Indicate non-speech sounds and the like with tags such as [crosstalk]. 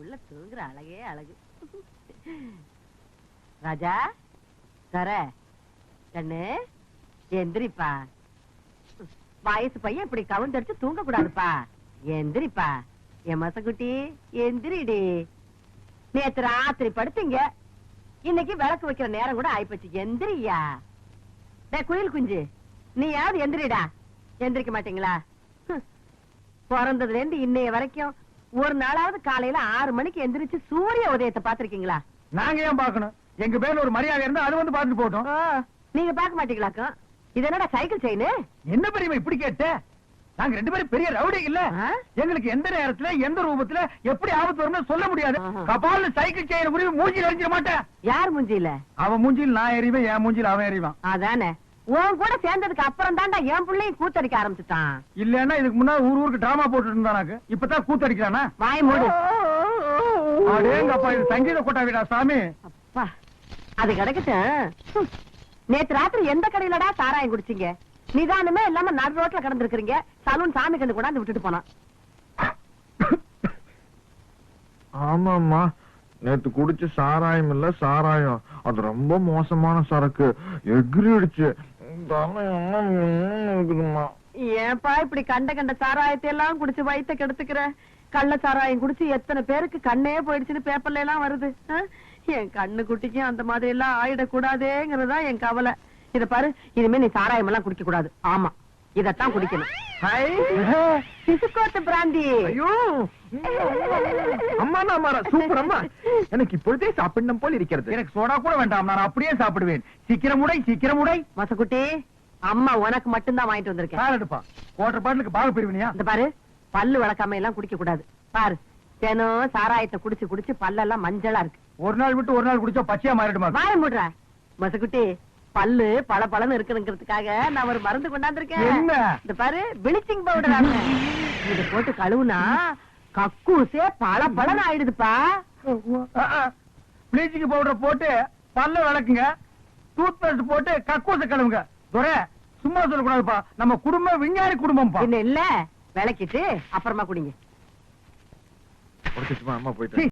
உள்ள தூங்குற அழகே அழகு. ராஜா தர கண்ணு எந்திரிப்பா. வயசு பையன் இப்படி கவுந்தடிச்சு தூங்க கூடாதுப்பா எந்திரிப்பா. என் மசக்குட்டி எந்திரிடி. நேத்து ராத்திரி படுத்தீங்க. இன்னைக்கு விளக்கு வைக்கிற நேரம் கூட ஆயிப்போச்சு. எந்திரியா. டே குயில் குஞ்சு நீ யாவது எந்திரிடா. எந்திரிக்க மாட்டீங்களா? பிறந்ததுல இருந்து இன்னைய வரைக்கும் ஒரு நாளாவது காலையில ஆறு மணிக்கு எந்திரிச்சு சூரிய உதயத்தை பாத்திருக்கீங்களா நாங்க ஏன் பார்க்கணும்? எங்க பேர்ல ஒரு மரியாதை இருந்தா அது வந்து பார்த்துட்டு போட்டோம் நீங்க பார்க்க மாட்டீங்களாக்கும் இது என்னடா சைக்கிள் செயின் என்ன பெரியமா இப்படி கேட்ட? நாங்க ரெண்டு பேரும் பெரிய ரவுடி இல்ல? எங்களுக்கு எந்த நேரத்துல எந்த ரூபத்துல எப்படி ஆபத்து வரும்னு சொல்ல முடியாது. ஆஹா. கபால்னு சைக்கிள் செயின் உரிமை மூஞ்சில எரிஞ்சிட மாட்டேன். யார் மூஞ்சில அவன் மூஞ்சில் நான் எறிவேன் என் மூஞ்சில் அவன் எறிவான் அதானே. உன் கூட சேர்ந்ததுக்கு அப்புறம் தான்டா என் பிள்ளையும் கூத்தடிக்க ஆரம்பிச்சுட்டான். இல்லன்னா இதுக்கு முன்னாடி ஊர் ஊருக்கு டிராமா போட்டுட்டு இருந்தானாக்கு இப்பதான் கூத்தடிக்கிறானா? வாய் மூடு. அடேங்கப்பா இது சங்கீத கொட்டாவிடா சாமி? அப்பா அது கிடக்கட்டும். நேத்து ராத்திரி எந்த கடையிலடா சாராயம் குடிச்சீங்க? நிதானமே இல்லாம நடு ரோட்ல கிடந்திருக்கிறீங்க. சலூன் சாமி கண்டு கொண்டாந்து விட்டுட்டு போனான். ஆமாம்மா. நேத்து குடிச்ச சாராயம் இல்ல சாராயம். அது ரொம்ப மோசமான சரக்கு. எகிரிடுச்சு ஏன்பா இப்படி கண்ட கண்ட சாராயத்தை எல்லாம் குடிச்சு வயித்த கெடுத்துக்கிற? கள்ள சாராயம் குடிச்சு எத்தனை பேருக்கு கண்ணே போயிடுச்சுன்னு பேப்பர்ல எல்லாம் வருது. ஆ? என் கண்ணு குட்டிக்கும் அந்த மாதிரி எல்லாம் ஆயிடக்கூடாதேங்கிறதா என் கவலை. இத பாரு இனிமே நீ சாராயம் எல்லாம் குடிக்க கூடாது ஆமா. இதத்தான் குடிக்கணும். சிசுக்கோத்து பிராந்தி. ஐயோ. [laughs] அம்மா அம்மா சூப்பர் அம்மா. எனக்கு இப்பொழுதே சாப்பிடணும் போல் இருக்கிறது. எனக்கு சோடா கூட வேண்டாம் நான் அப்படியே சாப்பிடுவேன். சீக்கிரம் உடை சீக்கிரம் உடை. மசக்குட்டி அம்மா உனக்கு மட்டும்தான் வாங்கிட்டு வந்திருக்கேன். கால் எடுப்பா. குவார்டர் பாட்டிலுக்கு பாக பிரிவினியா? இந்த பாரு பல்லு விளக்காம எல்லாம் குடிக்க கூடாது. பாரு தினம் சாராயத்தை குடிச்சு குடிச்சு பல்லெல்லாம் மஞ்சளா இருக்கு. ஒரு நாள் விட்டு ஒரு நாள் குடிச்சா பச்சையா மாறிடுமா? வாய மூடுற. மசக்குட்டி பல்லு பல பலன்னு இருக்குங்கிறதுக்காக நான் ஒரு மருந்து கொண்டாந்துருக்கேன். என்ன? இந்த பாரு பிளிச்சிங் பவுடர் இத போட்டு கழுவுனா கக்கூசே பல பலன் ஆயிடுதுப்பா. ப்ளீச்சிங் பவுடர் போட்டு பல்ல விளக்குங்க. டூத் பேஸ்ட் போட்டு கக்கூச கழுவுங்க. துரை சும்மா சொல்லக்கூடாதுப்பா. நம்ம குடும்பம் விஞ்ஞானி குடும்பம்ப்பா. என்ன இல்ல விளக்கிட்டு அப்புறமா குடிங்க. அம்மா போயிட்டு